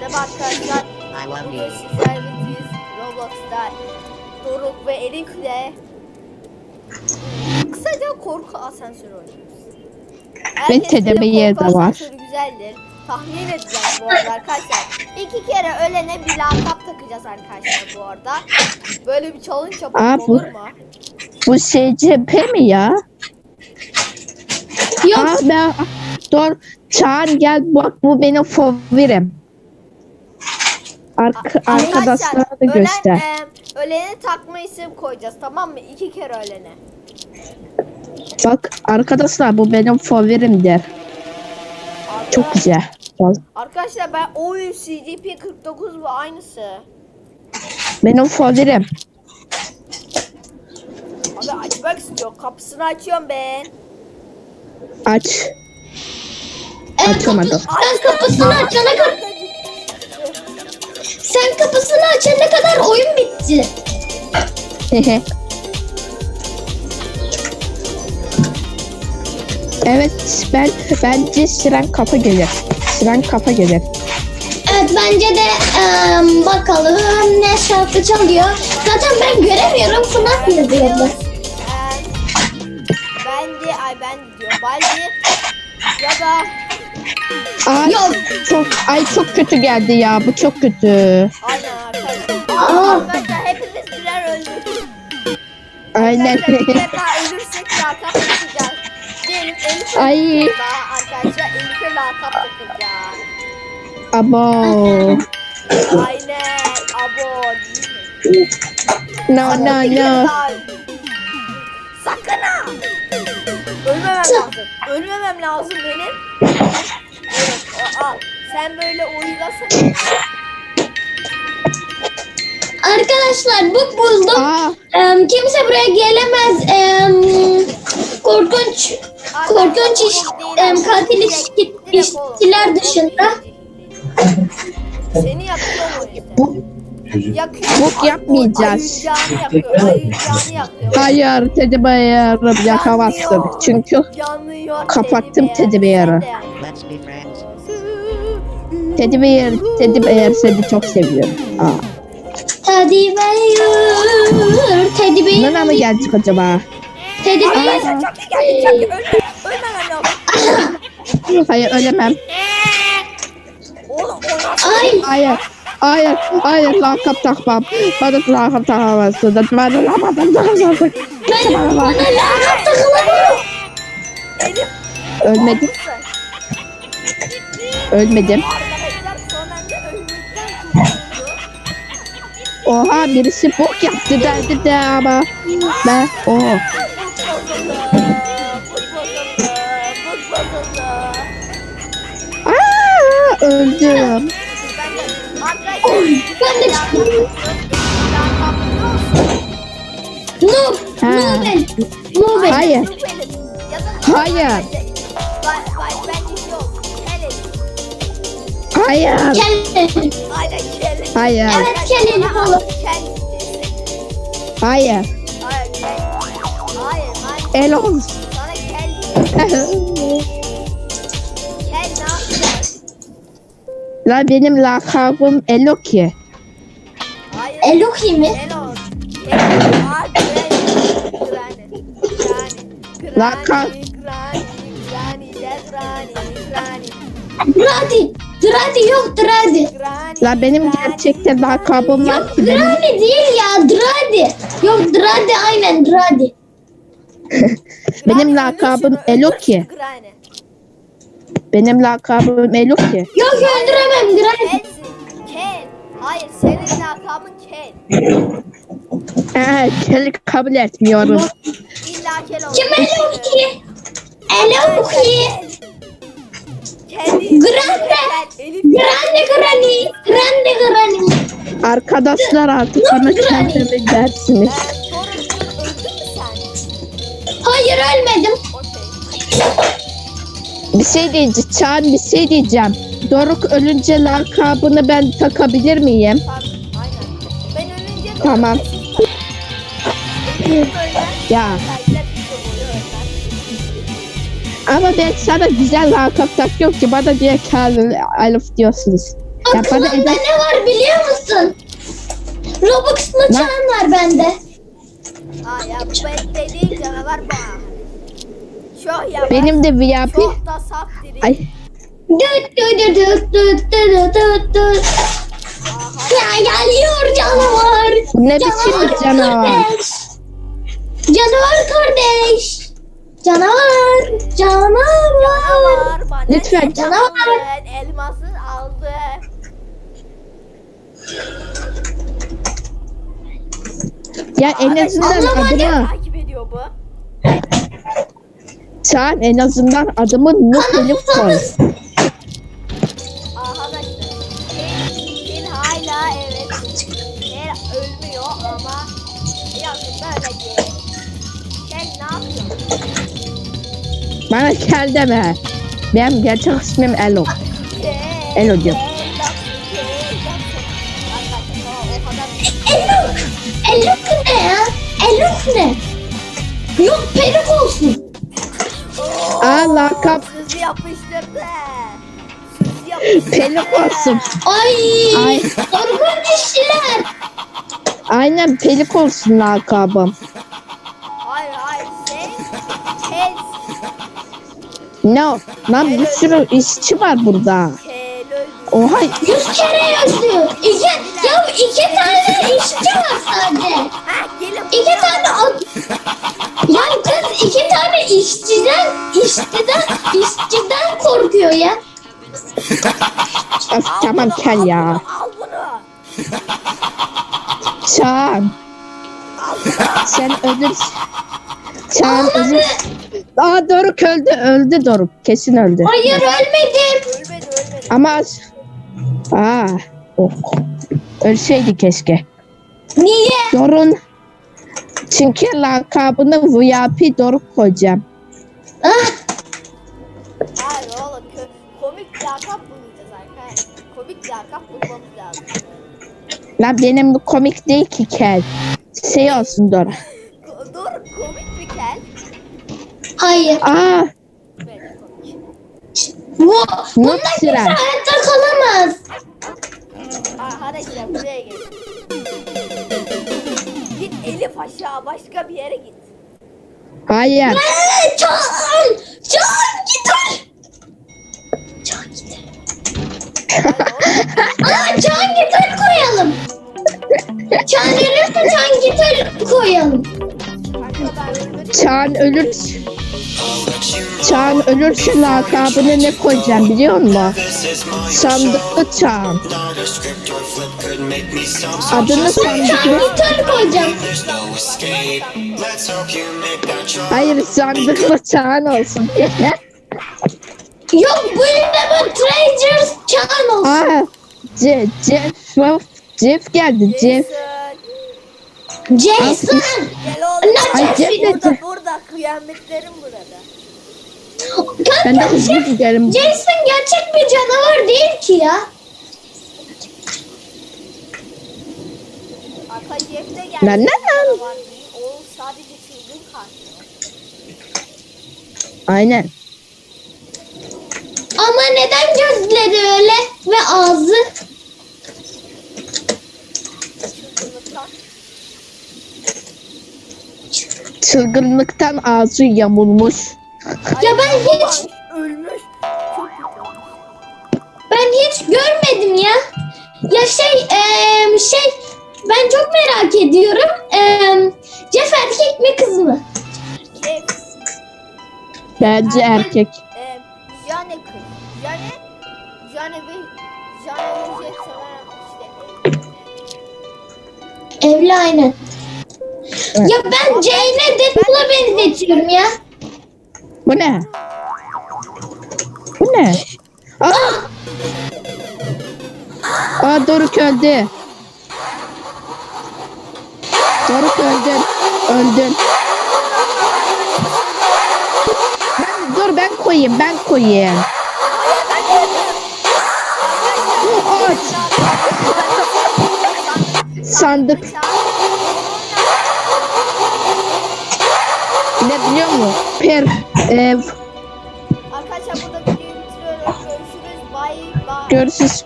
Merhaba arkadaşlar. I love you. sizlerle birlikteyiz. Roblox'ta Doruk ve Elif'le kısaca korku asansörü oynuyoruz. Yeri korku de var. güzeldir. Tahmin edeceğiz bu arada arkadaşlar. İki kere ölene bir lakap takacağız arkadaşlar bu arada. Böyle bir challenge yapalım Aa, bu- olur mu? Bu SCP mi ya? Yok. Aa, ben, dur. Çağan gel bak bu benim favorim. Arka, arkadaşlara da ölen, göster. e, ölene takma isim koyacağız tamam mı? İki kere ölene. Bak arkadaşlar bu benim favorimdir. Çok güzel. Arkadaşlar ben oy CGP 49 bu aynısı. Benim favorim. Abi açmak istiyor. Kapısını açıyorum ben. Aç. Evet, Açamadım. kapı- sen kapısını açana kadar sen kapısını açana kadar oyun bitti. evet ben bence siren kafa gelir. Siren kafa gelir. Evet bence de em, bakalım ne şarkı çalıyor. Zaten ben göremiyorum FNAF yazıyordu. Ben de ay ben diyor. Baldi ya da Ay Yok. çok ay çok kötü geldi ya. Bu çok kötü. aynen arkadaşlar. Aa. Arkadaşlar hepimiz birer öldük. Aynen. Arkadaşlar bir defa ölürsek lakap takacağız. Diyelim Elif'e Ay. takacağız daha arkadaşlar Elif'e lakap takacağız. Abo. Aynen. Abo değil mi? No no no. Sakın ha! Ölmemem lazım. Ölmemem lazım benim. Sen böyle uyulasana. Arkadaşlar bu buldum. Aa, Em, kimse buraya gelemez. Em, korkunç korkunç iş, katil iş- işçiler dışında. Seni yakıyor mu yapmayacağız. Hayır Teddy Bear'ım yakamazsın. Çünkü. Kapattım Teddy Bear. Bear'ı. Teddy Bear, Teddy Bear seni çok seviyorum. Aa. Teddy Bear, Teddy Bear, Nana mı gelecek acaba? Teddy Bear. Çok iyi geldi. Çok iyi. Ölme. Lazım. Hayır ölemem. Ay Hayır. Hayır, hayır, lakap takmam. Bana lakap takamazsın. Bana lakap takamazsın. ben bana takılamıyor. Elif. Ölmedim, ölmedim. Oha birisi bok yaptı derdi de ama. Ben, oh. But bozuldu. Aa, öldüm. Arkadaşlar. Ben de çıktım. Noob, Noobel. Hayır. Hayır. Hayır. Kelly. Aynen Kelly. Hayır. Evet Kelly oğlum. Hayır. Hayır. Hayır hayır. Elon. Sana Kelly. Kelly ne yapacağız? La benim lakabım Eloki. Hayır. Elohi mi? Hello. Hello. Aa, Granny. Granny. Granny. Laka- Granny. Granny. Granny. Granny. Granny. Yok. Granny. La benim Granny, gerçekten lakabım var Yok ki benim. Değil ya Dradi. Yok Dradi aynen Dradi. Benim Granny lakabım Eloki. Granny. Benim lakabım Eloki. Yok öldüremem Dradi. Kelsin. Kel. Hayır senin lakabın Kel. Ee, seni kabul etmiyorum. İlla Kel olur. Kim Eloki? Eloki. Grande. Elif. Grande Granny. Grande Granny. Arkadaşlar artık bana kendimi dersiniz. Sonra dur, öldün mü sen? Hayır ölmedim. Okey. Bir şey diyeceğim. Çağan bir şey diyeceğim. Doruk ölünce lakabını ben takabilir miyim? Tamam. Aynen. Ben ölünce de Tamam. Elif böyle. Ya ama ben sana güzel lakap takıyorum ki bana diye kendini Elif diyorsunuz. Aklımda bana- ne var biliyor musun? Robux maçan var bende. Ya bu canavar bu. Çok. Benim de VIP. Çok da saf diri. Ay Düt düt düt düt düt düt düt düt. Ya geliyor canavar. bu ne biçim canavar. kardeş. Canavar kardeş. Canavar. Canavar. Canavar bana Lütfen. ne Canavar. aldın? Elması aldı. Ya en azından Anlamadım. adımı. Takip ediyor bu. Sen en azından adımı Elif koy. Bana kel deme. Benim gerçek ismim Elo. Elo diyor. Eluk. Eluk ne ya? Eluk ne? Yok peruk olsun. Aa lakap Sözü yapıştırdı. Peluk olsun. Ay. Ay. Korkunç işçiler. Aynen pelik olsun lakabım. Ne o? Lan bir sürü işçi var burada. Oha Yüz kere yazıyor. İki, ya iki tane işçi var sadece. İki tane ad... Ya kız iki tane işçiden, işçiden, işçiden korkuyor ya. Of, tamam kel ya. Çağan. Sen ölürsün. Çağan ölür. Aa Doruk öldü. Öldü Doruk. Kesin öldü. Hayır ölmedim. Ölmedi ölmedi. Ama az- Aa. Oh. Ölseydi keşke. Niye? Doruk'un çünkü lakabını VIP Doruk koyacağım. Ah, Hayır oğlum kö- komik bir lakap bulacağız arkadaşlar. Komik bir lakap bulmamız lazım. Lan benim bu komik değil ki kel. Şey olsun Doruk. Hayır. Aa. Bu, bundan Not kimse hayatta kalamaz. Arkadaşlar buraya gel. Git Elif aşağı başka bir yere git. Hayır. Ee, Can! Can gitar! Can gitar. Aa can gitar koyalım. Can ölürse can gitar koyalım. Çağan ölür. Çağan ölürse lakabını ne koyacağım biliyor musun? Sandıklı Çağan. Adını sandıklı. gitar koyacağım. Hayır sandıklı Çağan olsun. Yok bu yine bu Treasures can olsun. Aa. Ce, Jeff, Jeff geldi Jeff. Jason. Jason. Gel oğlum. Ay, Jason? Jeff Burada burada kıyametlerim burada. Ben de Kanka hızlı Jason giderim. gerçek bir canavar değil ki ya. Arka Jeff de geldi. Lan lan lan. Var değil, O sadece çılgın katil. Aynen. Ama neden gözleri öyle ve ağzı? Çılgınlıktan ağzı yamulmuş. Ya ben hiç Ölmüş. Çok kötü. ben hiç görmedim ya. Ya şey eee, şey ben çok merak ediyorum. Eee Jeff erkek mi kız mı? Jeff. Bence erkek. E, Jane kız. Jane. Jane ve Jane ve sanırım işte evli. Evli Ya ben Jane'e Deadpool'a benzetiyorum ya. Bu ne? Bu ne? Aa! Aa Doruk öldü. Doruk öldün. Öldün. Ben, dur ben koyayım ben koyayım. Aç. Sandık. Ne biliyor musun? Per, e, Arkadaşlar burada videoyu bitiriyorum. Görüşürüz. Bye bye. görüşürüz.